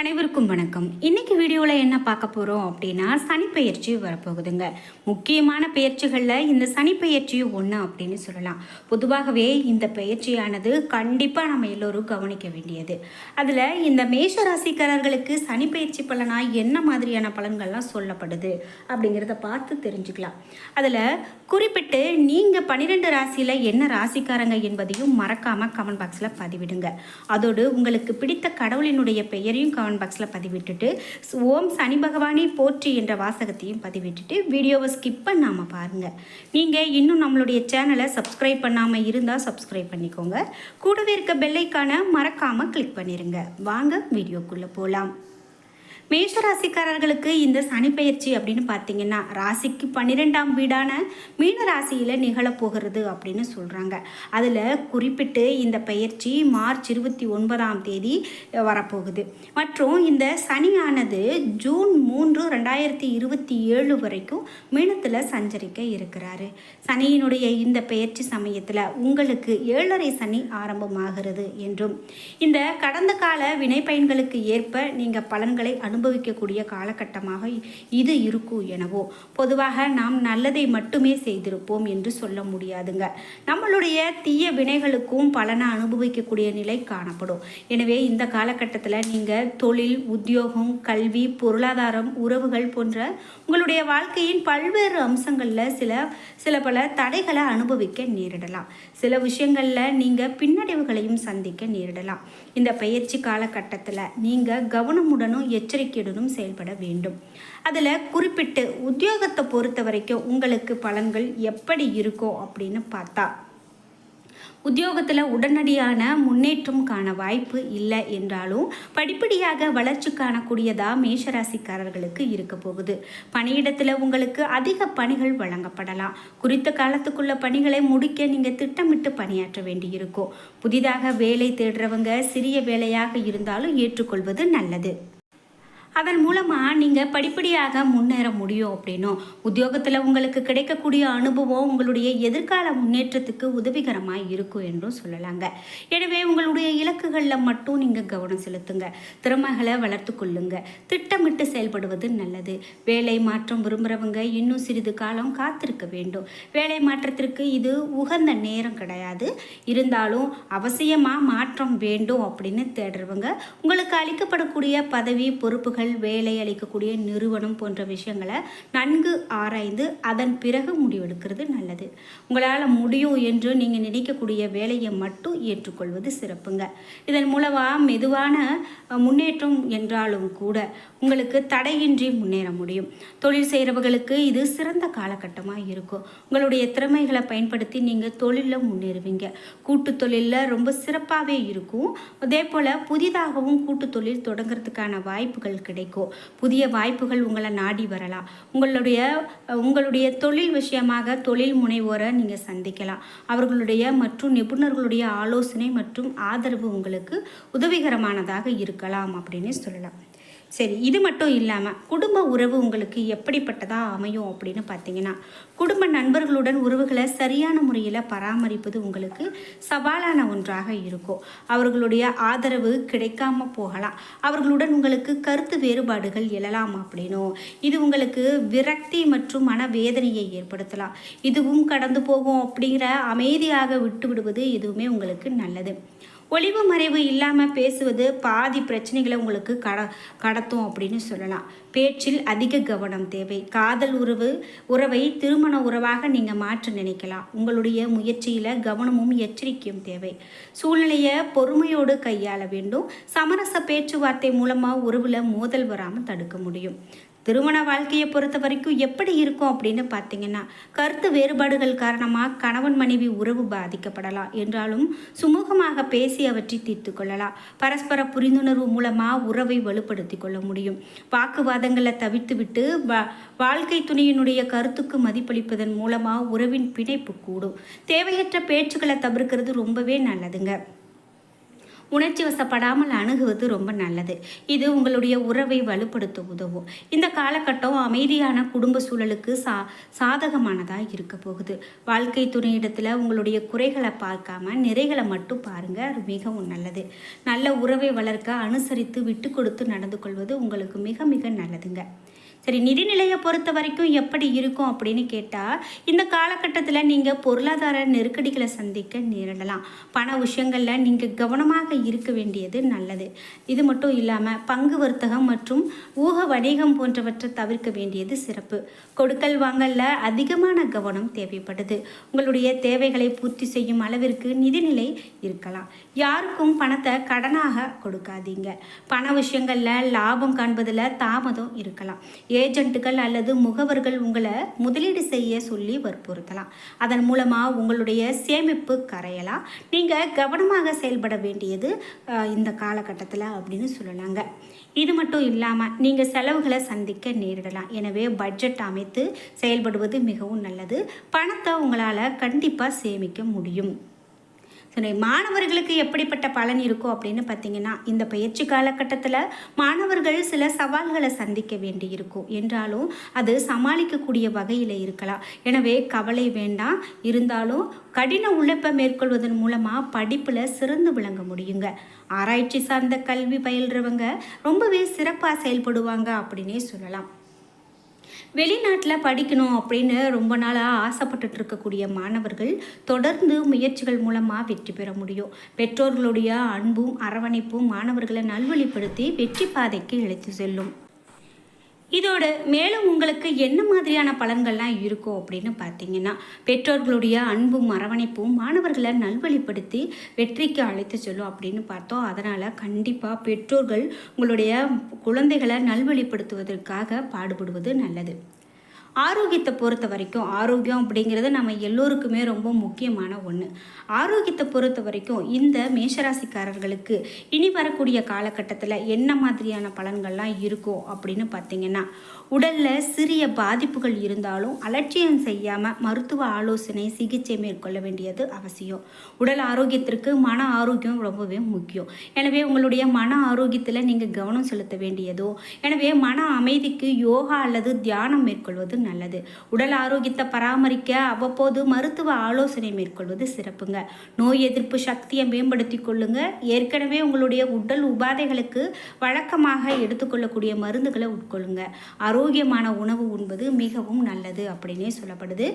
அனைவருக்கும் வணக்கம். இன்னைக்கு வீடியோவில் என்ன பார்க்க போகிறோம் அப்படின்னா சனிப்பெயர்ச்சி வரப்போகுதுங்க. முக்கியமான பெயர்ச்சிகளில் இந்த சனிப்பெயர்ச்சியும் ஒன்று அப்படின்னு சொல்லலாம். பொதுவாகவே இந்த பெயர்ச்சியானது கண்டிப்பாக நம்ம எல்லோரும் கவனிக்க வேண்டியது. அதில் இந்த மேஷ ராசிக்காரர்களுக்கு சனிப்பெயர்ச்சி பலனாக என்ன மாதிரியான பலன்கள்லாம் சொல்லப்படுது அப்படிங்கிறத பார்த்து தெரிஞ்சுக்கலாம். அதில் குறிப்பிட்டு நீங்கள் பன்னிரெண்டு ராசியில் என்ன ராசிக்காரங்க என்பதையும் மறக்காமல் கமெண்ட் பாக்ஸில் பதிவிடுங்க. அதோடு உங்களுக்கு பிடித்த கடவுளினுடைய பெயரையும் கமெண்ட் பாக்ஸில் பதிவிட்டுட்டு ஓம் சனி பகவானே போற்றி என்ற வாசகத்தையும் பதிவிட்டுட்டு வீடியோவை ஸ்கிப் பண்ணாமல் பாருங்கள் நீங்கள் இன்னும் நம்மளுடைய சேனலை சப்ஸ்கிரைப் பண்ணாமல் இருந்தால் சப்ஸ்கிரைப் பண்ணிக்கோங்க. கூடவே இருக்க பெல்லைக்கான மறக்காமல் கிளிக் பண்ணிடுங்க வாங்க வீடியோக்குள்ளே போகலாம் மேஷராசிக்காரர்களுக்கு இந்த சனி பயிற்சி அப்படின்னு பார்த்தீங்கன்னா ராசிக்கு பன்னிரெண்டாம் வீடான மீன ராசியில் நிகழப்போகிறது அப்படின்னு சொல்கிறாங்க அதில் குறிப்பிட்டு இந்த பயிற்சி மார்ச் இருபத்தி ஒன்பதாம் தேதி வரப்போகுது. மற்றும் இந்த சனியானது ஜூன் மூன்று ரெண்டாயிரத்தி இருபத்தி ஏழு வரைக்கும் மீனத்தில் சஞ்சரிக்க இருக்கிறாரு. சனியினுடைய இந்த பெயர்ச்சி சமயத்தில் உங்களுக்கு ஏழரை சனி ஆரம்பமாகிறது என்றும் இந்த கடந்த கால வினை பயன்களுக்கு ஏற்ப நீங்கள் பலன்களை அனுபவிக்கக்கூடிய காலகட்டமாக இது இருக்கும் எனவோ. பொதுவாக நாம் நல்லதை மட்டுமே செய்திருப்போம் என்று சொல்ல முடியாதுங்க. நம்மளுடைய தீய வினைகளுக்கும் பலனை அனுபவிக்கக்கூடிய நிலை காணப்படும். எனவே இந்த காலகட்டத்தில் நீங்கள் தொழில் உத்தியோகம் கல்வி பொருளாதாரம் உறவுகள் போன்ற உங்களுடைய வாழ்க்கையின் பல்வேறு அம்சங்களில் சில சில பல தடைகளை அனுபவிக்க நேரிடலாம். சில விஷயங்களில் நீங்கள் பின்னடைவுகளையும் சந்திக்க நேரிடலாம். இந்த பயிற்சி காலகட்டத்தில் நீங்கள் கவனமுடனும் எச்சரிக்கை எச்சரிக்கையுடனும் செயல்பட வேண்டும். அதில் குறிப்பிட்டு உத்தியோகத்தை பொறுத்த வரைக்கும் உங்களுக்கு பலன்கள் எப்படி இருக்கும் அப்படின்னு பார்த்தா உத்தியோகத்தில் உடனடியான முன்னேற்றம் காண வாய்ப்பு இல்லை என்றாலும் படிப்படியாக வளர்ச்சி காணக்கூடியதா மேஷராசிக்காரர்களுக்கு இருக்க போகுது. பணியிடத்தில் உங்களுக்கு அதிக பணிகள் வழங்கப்படலாம். குறித்த காலத்துக்குள்ள பணிகளை முடிக்க நீங்கள் திட்டமிட்டு பணியாற்ற வேண்டியிருக்கும். புதிதாக வேலை தேடுறவங்க சிறிய வேலையாக இருந்தாலும் ஏற்றுக்கொள்வது நல்லது. அதன் மூலமாக நீங்கள் படிப்படியாக முன்னேற முடியும் அப்படின்னும். உத்தியோகத்தில் உங்களுக்கு கிடைக்கக்கூடிய அனுபவம் உங்களுடைய எதிர்கால முன்னேற்றத்துக்கு உதவிகரமாக இருக்கும் என்றும் சொல்லலாங்க. எனவே உங்களுடைய இலக்குகளில் மட்டும் நீங்கள் கவனம் செலுத்துங்க. திறமைகளை வளர்த்து கொள்ளுங்க. திட்டமிட்டு செயல்படுவது நல்லது. வேலை மாற்றம் விரும்புகிறவங்க இன்னும் சிறிது காலம் காத்திருக்க வேண்டும். வேலை மாற்றத்திற்கு இது உகந்த நேரம் கிடையாது. இருந்தாலும் அவசியமாக மாற்றம் வேண்டும் அப்படின்னு தேடுறவங்க உங்களுக்கு அளிக்கப்படக்கூடிய பதவி பொறுப்புகள் வேலை அளிக்கக்கூடிய நிறுவனம் போன்ற விஷயங்களை நன்கு ஆராய்ந்து அதன் பிறகு முடிவெடுக்கிறது நல்லது. உங்களால் முடியும் என்று நீங்கள் நினைக்கக்கூடிய வேலையை மட்டும் ஏற்றுக்கொள்வது சிறப்புங்க. இதன் மூலமாக மெதுவான முன்னேற்றம் என்றாலும் கூட உங்களுக்கு தடையின்றி முன்னேற முடியும். தொழில் செய்கிறவர்களுக்கு இது சிறந்த காலகட்டமாக இருக்கும். உங்களுடைய திறமைகளை பயன்படுத்தி நீங்கள் தொழிலில் முன்னேறுவீங்க. கூட்டு தொழிலில் ரொம்ப சிறப்பாகவே இருக்கும். அதே போல் புதிதாகவும் கூட்டு தொழில் தொடங்குறதுக்கான வாய்ப்புகள் கிடைக்கும். புதிய வாய்ப்புகள் உங்களை நாடி வரலாம். உங்களுடைய உங்களுடைய தொழில் விஷயமாக தொழில் முனைவோரை நீங்கள் சந்திக்கலாம். அவர்களுடைய மற்றும் நிபுணர்களுடைய ஆலோசனை மற்றும் ஆதரவு உங்களுக்கு உதவிகரமானதாக இருக்கலாம் அப்படின்னு சொல்லலாம். சரி இது மட்டும் இல்லாமல் குடும்ப உறவு உங்களுக்கு எப்படிப்பட்டதாக அமையும் அப்படின்னு பார்த்தீங்கன்னா குடும்ப நண்பர்களுடன் உறவுகளை சரியான முறையில் பராமரிப்பது உங்களுக்கு சவாலான ஒன்றாக இருக்கும். அவர்களுடைய ஆதரவு கிடைக்காம போகலாம். அவர்களுடன் உங்களுக்கு கருத்து வேறுபாடுகள் எழலாம் அப்படின்னும். இது உங்களுக்கு விரக்தி மற்றும் மனவேதனையை ஏற்படுத்தலாம். இதுவும் கடந்து போகும் அப்படிங்கிற அமைதியாக விட்டு விடுவது எதுவுமே உங்களுக்கு நல்லது. ஒளிவு மறைவு இல்லாமல் பேசுவது பாதி பிரச்சனைகளை உங்களுக்கு கட கடத்தும் அப்படின்னு சொல்லலாம். பேச்சில் அதிக கவனம் தேவை. காதல் உறவு உறவை திருமண உறவாக நீங்கள் மாற்ற நினைக்கலாம். உங்களுடைய முயற்சியில் கவனமும் எச்சரிக்கையும் தேவை. சூழ்நிலையை பொறுமையோடு கையாள வேண்டும். சமரச பேச்சுவார்த்தை மூலமாக உறவில் மோதல் வராமல் தடுக்க முடியும். திருமண வாழ்க்கையை பொறுத்த வரைக்கும் எப்படி இருக்கும் அப்படின்னு பார்த்தீங்கன்னா கருத்து வேறுபாடுகள் காரணமாக கணவன் மனைவி உறவு பாதிக்கப்படலாம் என்றாலும் சுமூகமாக பேசி அவற்றை தீர்த்து கொள்ளலாம். பரஸ்பர புரிந்துணர்வு மூலமாக உறவை வலுப்படுத்தி கொள்ள முடியும். வாக்குவாதங்களை தவிர்த்துவிட்டு வா வாழ்க்கை துணையினுடைய கருத்துக்கு மதிப்பளிப்பதன் மூலமாக உறவின் பிணைப்பு கூடும். தேவையற்ற பேச்சுக்களை தவிர்க்கிறது ரொம்பவே நல்லதுங்க. உணர்ச்சி வசப்படாமல் அணுகுவது ரொம்ப நல்லது. இது உங்களுடைய உறவை வலுப்படுத்த உதவும். இந்த காலகட்டம் அமைதியான குடும்ப சூழலுக்கு சா சாதகமானதாக இருக்க போகுது. வாழ்க்கை துணையிடத்தில் உங்களுடைய குறைகளை பார்க்காம நிறைகளை மட்டும் பாருங்க. அது மிகவும் நல்லது. நல்ல உறவை வளர்க்க அனுசரித்து விட்டு கொடுத்து நடந்து கொள்வது உங்களுக்கு மிக மிக நல்லதுங்க. சரி நிதிநிலையை பொறுத்த வரைக்கும் எப்படி இருக்கும் அப்படின்னு கேட்டால் இந்த காலகட்டத்தில் நீங்கள் பொருளாதார நெருக்கடிகளை சந்திக்க நேரிடலாம். பண விஷயங்களில் நீங்கள் கவனமாக இருக்க வேண்டியது நல்லது. இது மட்டும் இல்லாமல் பங்கு வர்த்தகம் மற்றும் ஊக வணிகம் போன்றவற்றை தவிர்க்க வேண்டியது சிறப்பு. கொடுக்கல் வாங்கல்ல அதிகமான கவனம் தேவைப்படுது. உங்களுடைய தேவைகளை பூர்த்தி செய்யும் அளவிற்கு நிதிநிலை இருக்கலாம். யாருக்கும் பணத்தை கடனாக கொடுக்காதீங்க. பண விஷயங்களில் லாபம் காண்பதில் தாமதம் இருக்கலாம். ஏஜென்ட்டுகள் அல்லது முகவர்கள் உங்களை முதலீடு செய்ய சொல்லி வற்புறுத்தலாம். அதன் மூலமாக உங்களுடைய சேமிப்பு கரையலாம். நீங்கள் கவனமாக செயல்பட வேண்டியது அஹ், இந்த காலகட்டத்தில் அப்படின்னு சொல்லலாங்க. இது மட்டும் இல்லாமல் நீங்கள் செலவுகளை சந்திக்க நேரிடலாம். எனவே பட்ஜெட் அமைத்து செயல்படுவது மிகவும் நல்லது. பணத்தை உங்களால் கண்டிப்பாக சேமிக்க முடியும். சரி மாணவர்களுக்கு எப்படிப்பட்ட பலன் இருக்கும் அப்படின்னு பார்த்தீங்கன்னா இந்த பயிற்சி காலகட்டத்தில் மாணவர்கள் சில சவால்களை சந்திக்க வேண்டி இருக்கும் என்றாலும் அது சமாளிக்கக்கூடிய வகையில் இருக்கலாம். எனவே கவலை வேண்டாம். இருந்தாலும் கடின உழைப்பை மேற்கொள்வதன் மூலமாக படிப்பில் சிறந்து விளங்க முடியுங்க. ஆராய்ச்சி சார்ந்த கல்வி பயில்றவங்க ரொம்பவே சிறப்பாக செயல்படுவாங்க அப்படின்னே சொல்லலாம். வெளிநாட்டில் படிக்கணும் அப்படின்னு ரொம்ப நாளாக ஆசைப்பட்டுட்டு இருக்கக்கூடிய மாணவர்கள் தொடர்ந்து முயற்சிகள் மூலமாக வெற்றி பெற முடியும். பெற்றோர்களுடைய அன்பும் அரவணைப்பும் மாணவர்களை நல்வழிப்படுத்தி வெற்றி பாதைக்கு இழைத்து செல்லும். இதோட மேலும் உங்களுக்கு என்ன மாதிரியான பலன்கள்லாம் இருக்கும் அப்படின்னு பார்த்தீங்கன்னா பெற்றோர்களுடைய அன்பும் அரவணைப்பும் மாணவர்களை நல்வழிப்படுத்தி வெற்றிக்கு அழைத்து செல்லும் அப்படின்னு பார்த்தோம். அதனால் கண்டிப்பாக பெற்றோர்கள் உங்களுடைய குழந்தைகளை நல்வழிப்படுத்துவதற்காக பாடுபடுவது நல்லது. ஆரோக்கியத்தை பொறுத்த வரைக்கும் ஆரோக்கியம் அப்படிங்கிறது நம்ம எல்லோருக்குமே ரொம்ப முக்கியமான ஒன்று ஆரோக்கியத்தை பொறுத்த வரைக்கும் இந்த மேஷராசிக்காரர்களுக்கு இனி வரக்கூடிய காலகட்டத்தில் என்ன மாதிரியான பலன்கள்லாம் இருக்கும் அப்படின்னு பார்த்தீங்கன்னா உடலில் சிறிய பாதிப்புகள் இருந்தாலும் அலட்சியம் செய்யாமல் மருத்துவ ஆலோசனை சிகிச்சை மேற்கொள்ள வேண்டியது அவசியம். உடல் ஆரோக்கியத்திற்கு மன ஆரோக்கியம் ரொம்பவே முக்கியம். எனவே உங்களுடைய மன ஆரோக்கியத்தில் நீங்கள் கவனம் செலுத்த வேண்டியதோ எனவே மன அமைதிக்கு யோகா அல்லது தியானம் மேற்கொள்வது நல்லது. உடல் ஆரோக்கியத்தை பராமரிக்க அவ்வப்போது மருத்துவ ஆலோசனை மேற்கொள்வது சிறப்புங்க. நோய் எதிர்ப்பு சக்தியை மேம்படுத்தி கொள்ளுங்க. ஏற்கனவே உங்களுடைய உடல் உபாதைகளுக்கு வழக்கமாக எடுத்துக்கொள்ளக்கூடிய மருந்துகளை உட்கொள்ளுங்க. ஆரோக்கியமான உணவு உண்பது மிகவும் நல்லது அப்படின்னே சொல்லப்படுது.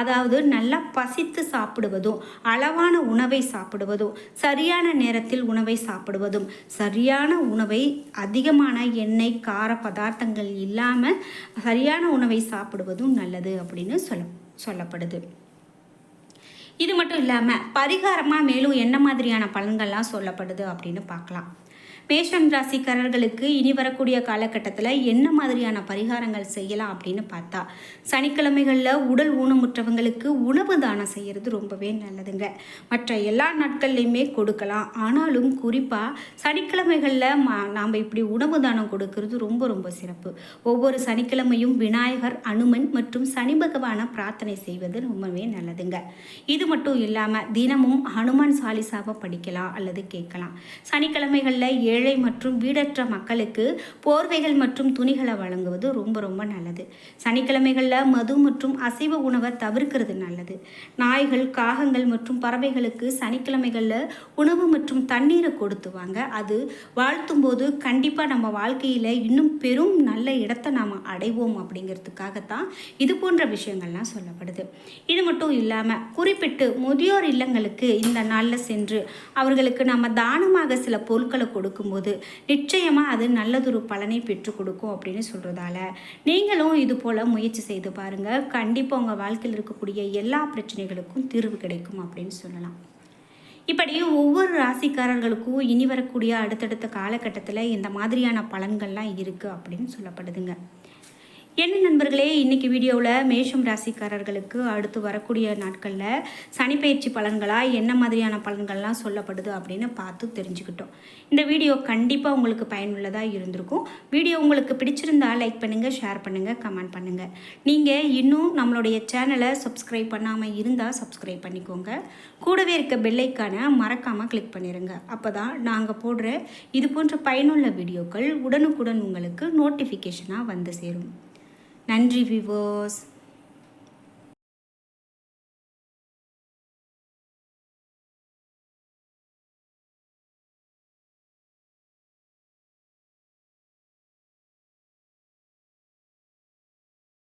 அதாவது நல்லா பசித்து சாப்பிடுவதும் அளவான உணவை சாப்பிடுவதும் சரியான நேரத்தில் உணவை சாப்பிடுவதும் சரியான உணவை அதிகமான எண்ணெய் கார பதார்த்தங்கள் இல்லாமல் சரியான உணவை சாப்பிடுவதும் நல்லது அப்படின்னு சொல்ல சொல்லப்படுது. இது மட்டும் இல்லாமல் பரிகாரமாக மேலும் என்ன மாதிரியான பலன்கள்லாம் சொல்லப்படுது அப்படின்னு பார்க்கலாம். மேஷம் ராசிக்காரர்களுக்கு இனி வரக்கூடிய காலகட்டத்தில் என்ன மாதிரியான பரிகாரங்கள் செய்யலாம் அப்படின்னு பார்த்தா சனிக்கிழமைகளில் உடல் ஊனமுற்றவங்களுக்கு உணவு தானம் செய்கிறது ரொம்பவே நல்லதுங்க. மற்ற எல்லா நாட்கள்லையுமே கொடுக்கலாம். ஆனாலும் குறிப்பாக சனிக்கிழமைகளில் மா நாம் இப்படி உணவு தானம் கொடுக்கறது ரொம்ப ரொம்ப சிறப்பு. ஒவ்வொரு சனிக்கிழமையும் விநாயகர் அனுமன் மற்றும் சனி பகவானை பிரார்த்தனை செய்வது ரொம்பவே நல்லதுங்க. இது மட்டும் இல்லாமல் தினமும் ஹனுமான் சாலிசாவை படிக்கலாம் அல்லது கேட்கலாம். சனிக்கிழமைகளில் ஏ மற்றும் வீடற்ற மக்களுக்கு போர்வைகள் மற்றும் துணிகளை வழங்குவது ரொம்ப ரொம்ப நல்லது. சனிக்கிழமைகளில் மது மற்றும் அசைவ உணவை தவிர்க்கிறது நல்லது. நாய்கள் காகங்கள் மற்றும் பறவைகளுக்கு சனிக்கிழமைகளில் உணவு மற்றும் தண்ணீரை கொடுத்து வாங்க அது வாழ்த்தும் போது கண்டிப்பாக நம்ம வாழ்க்கையில் இன்னும் பெரும் நல்ல இடத்தை நாம் அடைவோம் அப்படிங்கிறதுக்காகத்தான் இது போன்ற விஷயங்கள்லாம் சொல்லப்படுது. இது மட்டும் இல்லாமல் குறிப்பிட்டு முதியோர் இல்லங்களுக்கு இந்த நாளில் சென்று அவர்களுக்கு நம்ம தானமாக சில பொருட்களை கொடுக்கும் கொடுக்கும்போது நிச்சயமாக அது நல்லதொரு பலனை பெற்றுக் கொடுக்கும் அப்படின்னு சொல்கிறதால நீங்களும் இது போல் முயற்சி செய்து பாருங்கள் கண்டிப்பாக உங்கள் வாழ்க்கையில் இருக்கக்கூடிய எல்லா பிரச்சனைகளுக்கும் தீர்வு கிடைக்கும் அப்படின்னு சொல்லலாம். இப்படி ஒவ்வொரு ராசிக்காரர்களுக்கும் இனி வரக்கூடிய அடுத்தடுத்த காலகட்டத்தில் இந்த மாதிரியான பலன்கள்லாம் இருக்குது அப்படின்னு சொல்லப்படுதுங்க. என்ன நண்பர்களே இன்றைக்கி வீடியோவில் மேஷம் ராசிக்காரர்களுக்கு அடுத்து வரக்கூடிய நாட்களில் சனிப்பயிற்சி பலன்களாக என்ன மாதிரியான பலன்கள்லாம் சொல்லப்படுது அப்படின்னு பார்த்து தெரிஞ்சுக்கிட்டோம். இந்த வீடியோ கண்டிப்பாக உங்களுக்கு பயனுள்ளதாக இருந்திருக்கும். வீடியோ உங்களுக்கு பிடிச்சிருந்தா லைக் பண்ணுங்கள் ஷேர் பண்ணுங்கள் கமெண்ட் பண்ணுங்கள் நீங்கள் இன்னும் நம்மளுடைய சேனலை சப்ஸ்கிரைப் பண்ணாமல் இருந்தால் சப்ஸ்கிரைப் பண்ணிக்கோங்க. கூடவே இருக்க பெல்லைக்கான மறக்காமல் கிளிக் பண்ணிடுங்க அப்போ தான் நாங்கள் போடுற இது போன்ற பயனுள்ள வீடியோக்கள் உடனுக்குடன் உங்களுக்கு நோட்டிஃபிகேஷனாக வந்து சேரும். நன்றி விவோஸ்